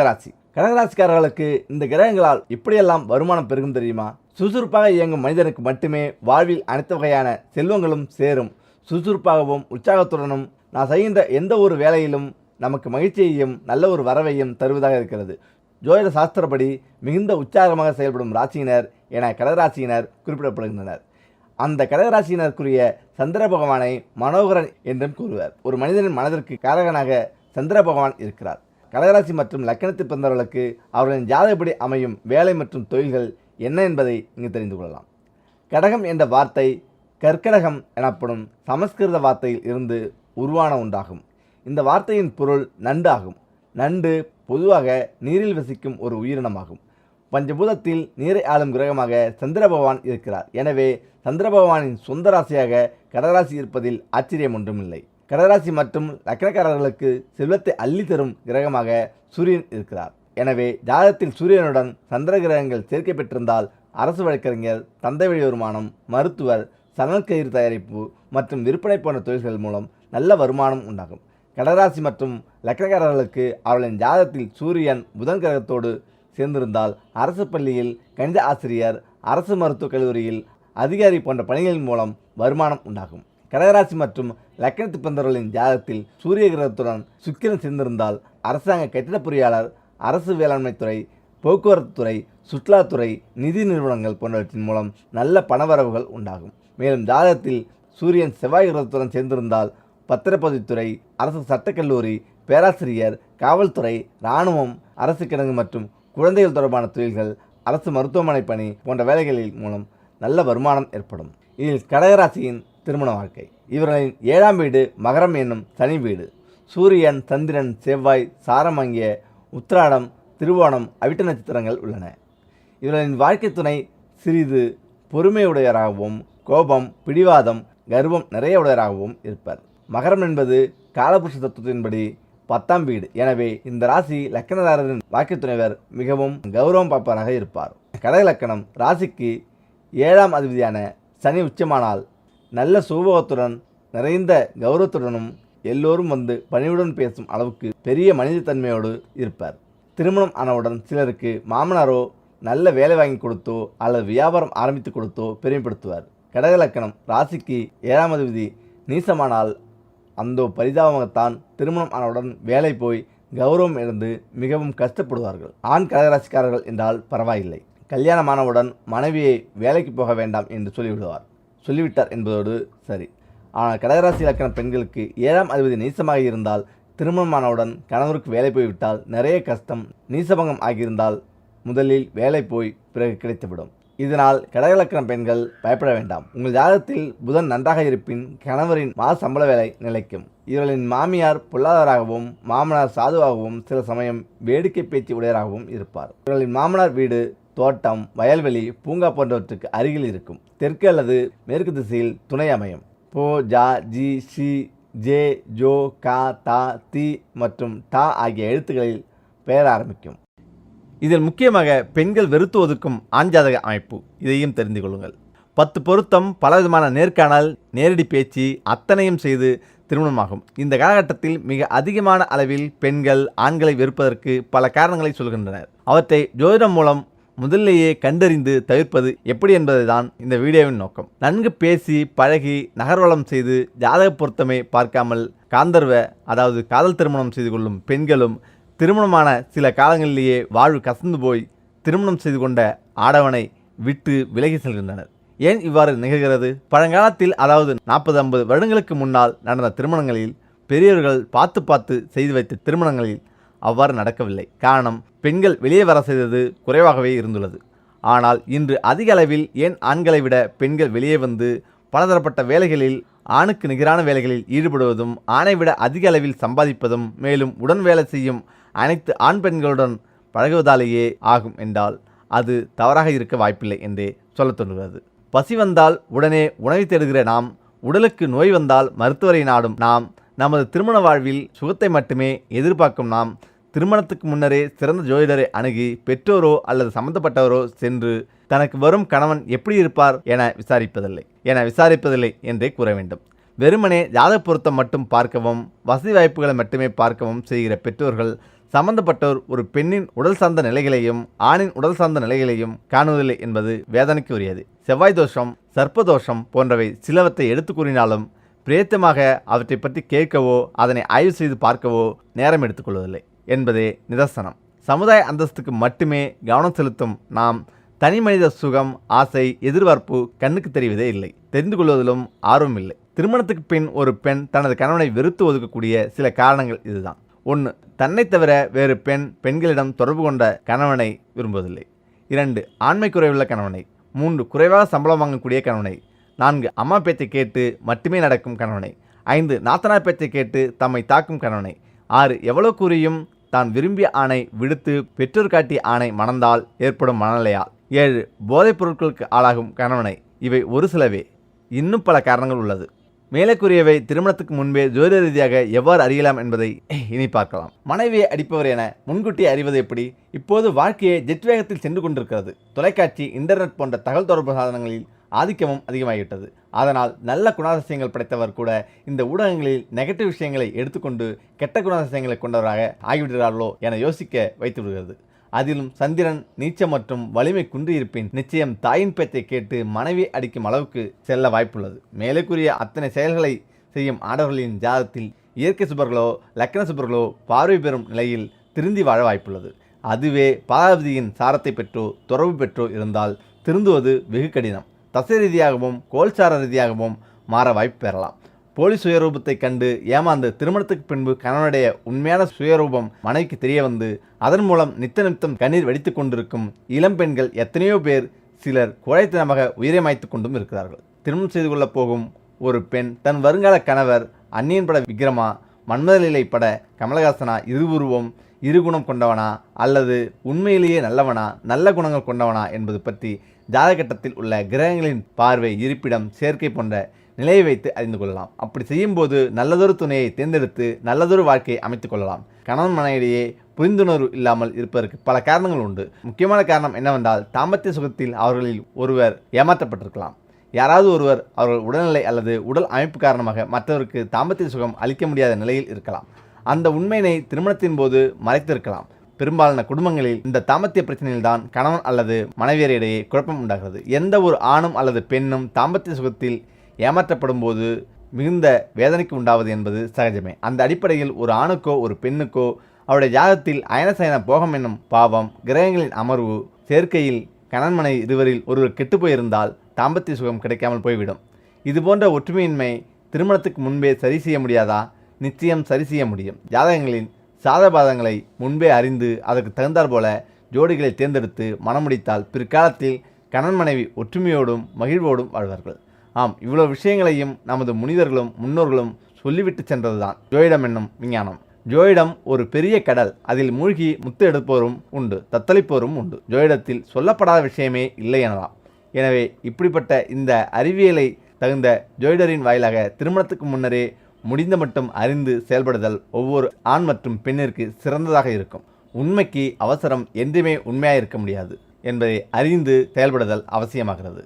கடகராசி. கடகராசிக்காரர்களுக்கு இந்த கிரகங்களால் எப்படியெல்லாம் வருமானம் பெருகும் தெரியுமா? சுறுசுறுப்பாக இயங்கும் மனிதனுக்கு மட்டுமே வாழ்வில் அனைத்து வகையான செல்வங்களும் சேரும். சுறுசுறுப்பாகவும் உற்சாகத்துடனும் நான் செய்கின்ற எந்த ஒரு வேலையிலும் நமக்கு மகிழ்ச்சியையும் நல்ல ஒரு வரவையும் தருவதாக இருக்கிறது. ஜோதிட சாஸ்திரப்படி மிகுந்த உற்சாகமாக செயல்படும் ராசியினர் என கடகராசியினர் குறிப்பிடப்படுகின்றனர். அந்த கடகராசியினருக்குரிய சந்திர பகவானை மனோகரன் என்றும் கூறுவர். ஒரு மனிதனின் மனதிற்கு காரகனாக சந்திர பகவான் இருக்கிறார். கடகராசி மற்றும் லக்கணத்தில் பிறந்தவர்களுக்கு அவர்களின் ஜாதகப்படி அமையும் வேலை மற்றும் தொழில்கள் என்ன என்பதை இங்கு தெரிந்து கொள்ளலாம். கடகம் என்ற வார்த்தை கற்கடகம் எனப்படும் சமஸ்கிருத வார்த்தையில் இருந்து உருவான ஒன்றாகும். இந்த வார்த்தையின் பொருள் நண்டு ஆகும் நண்டு பொதுவாக நீரில் வசிக்கும் ஒரு உயிரினமாகும். பஞ்சபூதத்தில் நீரை ஆளும் கிரகமாக சந்திர பகவான் இருக்கிறார். எனவே சந்திர பகவானின் சொந்த ராசியாக கடகராசி இருப்பதில் ஆச்சரியம் ஒன்றுமில்லை. கடகராசி மற்றும் லக்கணக்காரர்களுக்கு செல்வத்தை அள்ளி தரும் கிரகமாக சூரியன் இருக்கிறார். எனவே ஜாதகத்தில் சூரியனுடன் சந்திர கிரகங்கள் சேர்க்கை பெற்றிருந்தால் அரசு வழக்கறிஞர் தந்தை வழி வருமானம் மருத்துவர் சணல் கயிறு தயாரிப்பு மற்றும் விற்பனை போன்ற தொழில்கள் மூலம் நல்ல வருமானம் உண்டாகும். கடகராசி மற்றும் லக்கணக்காரர்களுக்கு அவர்களின் ஜாதகத்தில் சூரியன் புதன் கிரகத்தோடு சேர்ந்திருந்தால் அரசு பள்ளியில் கணித ஆசிரியர் அரசு மருத்துவக் கல்லூரியில் அதிகாரி போன்ற பணிகளின் மூலம் வருமானம் உண்டாகும். கடகராசி மற்றும் லக்கணத்து பிறந்தவர்களின் ஜாதகத்தில் சூரிய கிரகத்துடன் சுக்கிரன் சேர்ந்திருந்தால் அரசாங்க கட்டிடப் பொறியாளர் அரசு வேளாண்மை துறை போக்குவரத்து துறை சுற்றுலாத்துறை நிதி நிறுவனங்கள் போன்றவற்றின் மூலம் நல்ல பணவரவுகள் உண்டாகும். மேலும் ஜாதகத்தில் சூரியன் செவ்வாய் கிரகத்துடன் சேர்ந்திருந்தால் பத்திரப்பதிவுத்துறை அரசு சட்டக்கல்லூரி பேராசிரியர் காவல்துறை இராணுவம் அரசு கிடங்கு மற்றும் குழந்தைகள் தொடர்பான தொழில்கள் அரசு மருத்துவமனை பணி போன்ற வேலைகளின் மூலம் நல்ல வருமானம் ஏற்படும். இதில் கடகராசியின் திருமண வாழ்க்கை. இவர்களின் ஏழாம் வீடு மகரம் என்னும் சனி வீடு. சூரியன் சந்திரன் செவ்வாய் சாரம் அங்கிய உத்திராடம் திருவோணம் அவிட்ட நட்சத்திரங்கள் உள்ளன. இவர்களின் வாழ்க்கை துணை சிறிது பொறுமையுடையராகவும் கோபம் பிடிவாதம் கர்வம் நிறைய உடையராகவும் இருப்பர். மகரம் என்பது காலபுருஷ தத்துவத்தின்படி பத்தாம் வீடு. எனவே இந்த ராசி லக்கணதாரரின் வாழ்க்கை துணைவர் மிகவும் கௌரவம் பார்ப்பவராக இருப்பார். கடக லக்கணம் ராசிக்கு ஏழாம் அதிபதியான சனி உச்சமானால் நல்ல சுபோகத்துடன் நிறைந்த கௌரவத்துடனும் எல்லோரும் வந்து பணிவுடன் பேசும் அளவுக்கு பெரிய மனிதத்தன்மையோடு இருப்பார். திருமணம் ஆனவுடன் சிலருக்கு மாமனாரோ நல்ல வேலை வாங்கி கொடுத்தோ அல்லது வியாபாரம் ஆரம்பித்து கொடுத்தோ பெருமைப்படுத்துவார். கடக லக்கணம் ராசிக்கு ஏழாம் விதி நீசமானால் அந்த பரிதாபமாகத்தான் திருமணம் ஆனவுடன் வேலை போய் கௌரவம் இழந்து மிகவும் கஷ்டப்படுவார்கள். ஆண் கடகராசிக்காரர்கள் என்றால் பரவாயில்லை. கல்யாணமானவுடன் மனைவியை வேலைக்கு போக வேண்டாம் என்று சொல்லிவிடுவார். சொல்லிவிட்டார் என்பதோடு சரி. ஆனால் கடகராசி இலக்கண பெண்களுக்கு ஏழாம் அதிபதி நீசமாக இருந்தால் திருமணமானவுடன் கணவருக்கு வேலை போய்விட்டால் நிறைய கஷ்டம் நீசபங்கம் ஆகியிருந்தால் முதலில் வேலை போய் பிறகு கிடைத்துவிடும். இதனால் கடகலக்கண பெண்கள் பயப்பட வேண்டாம். உங்கள் ஜாதகத்தில் புதன் நன்றாக இருப்பின் கணவரின் மாத சம்பள வேலை நிலைக்கும். இவர்களின் மாமியார் பொருளாதாராகவும் மாமனார் சாதுவாகவும் சில சமயம் வேடிக்கை பேச்சு உடையராகவும் இருப்பார். இவர்களின் மாமனார் வீடு தோட்டம் வயல்வெளி பூங்கா போன்றவற்றுக்கு அருகில் இருக்கும். தெற்கு அல்லது மேற்கு திசையில் துணை அமையும். போ ஜா ஜி ஷி ஜே ஜோ கா தா தி மற்றும் டா ஆகிய எழுத்துக்களில் பெயர் ஆரம்பிக்கும். இதில் முக்கியமாக பெண்கள் வெறுத்து ஒதுக்கும் ஆண்ஜாதக அமைப்பு. இதையும் தெரிந்து கொள்ளுங்கள். பத்து பொருத்தம் பலவிதமான நேர்காணல் நேரடி பேச்சு அத்தனையும் செய்து திருமணமாகும். இந்த காலகட்டத்தில் மிக அதிகமான அளவில் பெண்கள் ஆண்களை வெறுப்பதற்கு பல காரணங்களை சொல்கின்றனர். அவற்றை ஜோதிடம் மூலம் முதலிலேயே கண்டறிந்து தவிர்ப்பது எப்படி என்பதுதான் இந்த வீடியோவின் நோக்கம். நன்கு பேசி பழகி நகர்வலம் செய்து ஜாதக பொருத்தமை பார்க்காமல் காந்தர்வ அதாவது காதல் திருமணம் செய்து கொள்ளும் பெண்களும் திருமணமான சில காலங்களிலேயே வாழ்வு கசந்து போய் திருமணம் செய்து கொண்ட ஆடவனை விட்டு விலகி செல்கின்றனர். ஏன் இவ்வாறு நிகழ்கிறது? பழங்காலத்தில் அதாவது நாற்பது ஐம்பது வருடங்களுக்கு முன்னால் நடந்த திருமணங்களில் பெரியவர்கள் பார்த்து பார்த்து செய்து வைத்த திருமணங்களில் அவ்வாறு நடக்கவில்லை. காரணம் பெண்கள் வெளியே வர செய்தது குறைவாகவே இருந்துள்ளது. ஆனால் இன்று அதிக அளவில் ஏன் ஆண்களை விட பெண்கள் வெளியே வந்து பலதரப்பட்ட வேலைகளில் ஆணுக்கு நிகரான வேலைகளில் ஈடுபடுவதும் ஆணை விட அதிக அளவில் சம்பாதிப்பதும் மேலும் உடன் வேலை செய்யும் அனைத்து ஆண் பெண்களுடன் பழகுவதாலேயே ஆகும் என்றால் அது தவறாக இருக்க வாய்ப்பில்லை என்றே சொல்லத் தோன்றுகிறது. பசி வந்தால் உடனே உணவை தேடுகிற நாம் உடலுக்கு நோய் வந்தால் மருத்துவரை நாடும் நாம் நமது திருமண வாழ்வில் சுகத்தை மட்டுமே எதிர்பார்க்கும் நாம் திருமணத்துக்கு முன்னரே சிறந்த ஜோதிடரை அணுகி பெற்றோரோ அல்லது சம்பந்தப்பட்டவரோ சென்று தனக்கு வரும் கணவன் எப்படி இருப்பார் என விசாரிப்பதில்லை. என விசாரிப்பதில்லை என்றே கூற வேண்டும். வெறுமனே ஜாத பொருத்தம் மட்டும் பார்க்கவும் வசதி வாய்ப்புகளை மட்டுமே பார்க்கவும் செய்கிற பெற்றோர்கள் சம்பந்தப்பட்டோர் ஒரு பெண்ணின் உடல் சார்ந்த நிலைகளையும் ஆணின் உடல் சார்ந்த நிலைகளையும் காணுவதில்லை என்பது வேதனைக்கு உரியது செவ்வாய் தோஷம் சர்ப்பதோஷம் போன்றவை சிலவற்றை எடுத்து கூறினாலும் பிரேத்தமாக அவற்றை பற்றி கேட்கவோ அதனை ஆய்வு செய்து பார்க்கவோ நேரம் எடுத்துக்கொள்வதில்லை என்பதே நிதர்சனம். சமுதாய அந்தஸ்துக்கு மட்டுமே கவனம் செலுத்தும் நாம் தனி மனித சுகம் ஆசை எதிர்பார்ப்பு கண்ணுக்கு தெரிவதே இல்லை. தெரிந்து கொள்வதிலும் ஆர்வம் இல்லை. திருமணத்துக்கு பின் ஒரு பெண் தனது கணவனை வெறுத்து ஒதுக்கக்கூடிய சில காரணங்கள் இதுதான். ஒன்று தன்னை தவிர வேறு பெண் பெண்களிடம் தொடர்பு கொண்ட கணவனை விரும்புவதில்லை. இரண்டு ஆண்மை குறைவுள்ள கணவனை. மூன்று குறைவாக சம்பளம் வாங்கக்கூடிய கணவனை. நான்கு அம்மா பேச்சை கேட்டு மட்டுமே நடக்கும் கணவனை. ஐந்து நாத்தனார் பேச்சை கேட்டு தம்மை தாக்கும் கணவனை. ஆறு எவ்வளோ கூறியும் தான் விரும்பிய ஆணை விடுத்து பெற்றோர் காட்டிய ஆணை மணந்தால் ஏற்படும் மனநிலையால் ஏழு போதைப் பொருட்களுக்கு ஆளாகும் கணவனை. இவை ஒரு சிலவே. இன்னும் பல காரணங்கள் உள்ளது. மேலே கூறியவை திருமணத்துக்கு முன்பே ஜோதிட ரீதியாக எவ்வாறு அறியலாம் என்பதை இனி பார்க்கலாம். மனைவியை அடிப்பவர் என முன்கூட்டி அறிவது எப்படி? இப்போது வாழ்க்கையை ஜெட் வேகத்தில் சென்று கொண்டிருக்கிறது. தொலைக்காட்சி இன்டர்நெட் போன்ற தகவல் தொடர்பு சாதனங்களில் ஆதிக்கமும் அதிகமாகிவிட்டது. அதனால் நல்ல குணாதிசயங்கள் படைத்தவர் கூட இந்த ஊடகங்களில் நெகட்டிவ் விஷயங்களை எடுத்துக்கொண்டு கெட்ட குணாதிசயங்களை கொண்டவராக ஆகிவிடுகிறார்களோ என யோசிக்க வைத்து விடுகிறது அதிலும் சந்திரன் நீச்சம் மற்றும் வலிமை குன்றியிருப்பின் நிச்சயம் தாயின் பேச்சை கேட்டு மனைவி அடிக்கும் அளவுக்கு செல்ல வாய்ப்புள்ளது. மேலே கூறிய அத்தனை செயல்களை செய்யும் ஆடவர்களின் ஜாதத்தில் இயற்கை சுபர்களோ லக்கண சுபர்களோ பார்வை பெறும் நிலையில் திருந்தி வாழ வாய்ப்புள்ளது. அதுவே பாதாவதியின் சாரத்தை பெற்றோ தொடர்பு பெற்றோ இருந்தால் திருந்துவது வெகு கடினம். தசை ரீதியாகவும் கோல்சார ரீதியாகவும் மாற வாய்ப்பு பெறலாம். போலி சுயரூபத்தை கண்டு ஏமாந்து திருமணத்துக்கு பின்பு கணவனுடைய உண்மையான சுயரூபம் மனைவிக்கு தெரிய வந்து அதன் மூலம் நித்த நித்தம் கண்ணீர் வெடித்து கொண்டிருக்கும் இளம் பெண்கள் எத்தனையோ பேர் சிலர் குழைத்தனமாக உயிரை மாய்த்து கொண்டும் இருக்கிறார்கள். திருமணம் செய்து கொள்ளப் போகும் ஒரு பெண் தன் வருங்கால கணவர் அந்நியன் பட விக்ரமா மன்மதலிலை பட கமலஹாசனா இருவுருவம் இருகுணம் கொண்டவனா அல்லது உண்மையிலேயே நல்லவனா நல்ல குணங்கள் கொண்டவனா என்பது பற்றி ஜாதகட்டத்தில் உள்ள கிரகங்களின் பார்வை இருப்பிடம் சேர்க்கை போன்ற நிலையை வைத்து அறிந்து கொள்ளலாம். அப்படி செய்யும்போது நல்லதொரு துணையை தேர்ந்தெடுத்து நல்லதொரு வாழ்க்கையை அமைத்துக் கொள்ளலாம். கணவன் மனையிடையே புரிந்துணர்வு இல்லாமல் இருப்பதற்கு பல காரணங்கள் உண்டு. முக்கியமான காரணம் என்னவென்றால் தாம்பத்திய சுகத்தில் அவர்களில் ஒருவர் ஏமாற்றப்பட்டிருக்கலாம். யாராவது ஒருவர் அவர்கள் உடல்நிலை அல்லது உடல் அமைப்பு காரணமாக மற்றவருக்கு தாம்பத்திய சுகம் அளிக்க முடியாத நிலையில் இருக்கலாம். அந்த உண்மையினை திருமணத்தின் போது மறைத்திருக்கலாம். பெரும்பாலான குடும்பங்களில் இந்த தாம்பத்திய பிரச்சனையில்தான் கணவன் அல்லது மனைவியரிடையே குழப்பம் உண்டாகிறது. எந்த ஒரு ஆணும் அல்லது பெண்ணும் தாம்பத்திய சுகத்தில் ஏமாற்றப்படும் போது மிகுந்த வேதனைக்கு உண்டாவது என்பது சகஜமே. அந்த அடிப்படையில் ஒரு ஆணுக்கோ ஒரு பெண்ணுக்கோ அவருடைய ஜாதத்தில் அயனசயன போகம் என்னும் பாவம் கிரகங்களின் அமர்வு சேர்க்கையில் கணன்மனை இருவரில் ஒருவர் கெட்டுப்போயிருந்தால் தாம்பத்திய சுகம் கிடைக்காமல் போய்விடும். இதுபோன்ற ஒற்றுமையின்மை திருமணத்துக்கு முன்பே சரி செய்ய முடியாதா? நிச்சயம் சரி செய்ய முடியும். ஜாதகங்களின் சாதபாதங்களை முன்பே அறிந்து அதற்கு தகுந்தாற் போல ஜோடிகளை தேர்ந்தெடுத்து மனமுடித்தால் பிற்காலத்தில் கணன் மனைவி ஒற்றுமையோடும் மகிழ்வோடும் வாழ்வார்கள். ஆம் இவ்வளவு விஷயங்களையும் நமது முனிவர்களும் முன்னோர்களும் சொல்லிவிட்டு சென்றதுதான் ஜோயிடம் என்னும் விஞ்ஞானம். ஜோயிடம் ஒரு பெரிய கடல் அதில் மூழ்கி முத்து எடுப்போரும் உண்டு தத்தளிப்போரும் உண்டு. ஜோயிடத்தில் சொல்லப்படாத விஷயமே இல்லை எனலாம். எனவே இப்படிப்பட்ட இந்த அறிவியலை தகுந்த ஜோயிடரின் வாயிலாக திருமணத்துக்கு முன்னரே முடிந்த மட்டும் அறிந்து செயல்படுதல் ஒவ்வொரு ஆண் மற்றும் பெண்ணிற்கு சிறந்ததாக இருக்கும். உண்மைக்கு அவசரம் என்றுமே உண்மையாக இருக்க முடியாது என்பதை அறிந்து செயல்படுதல் அவசியமாகிறது.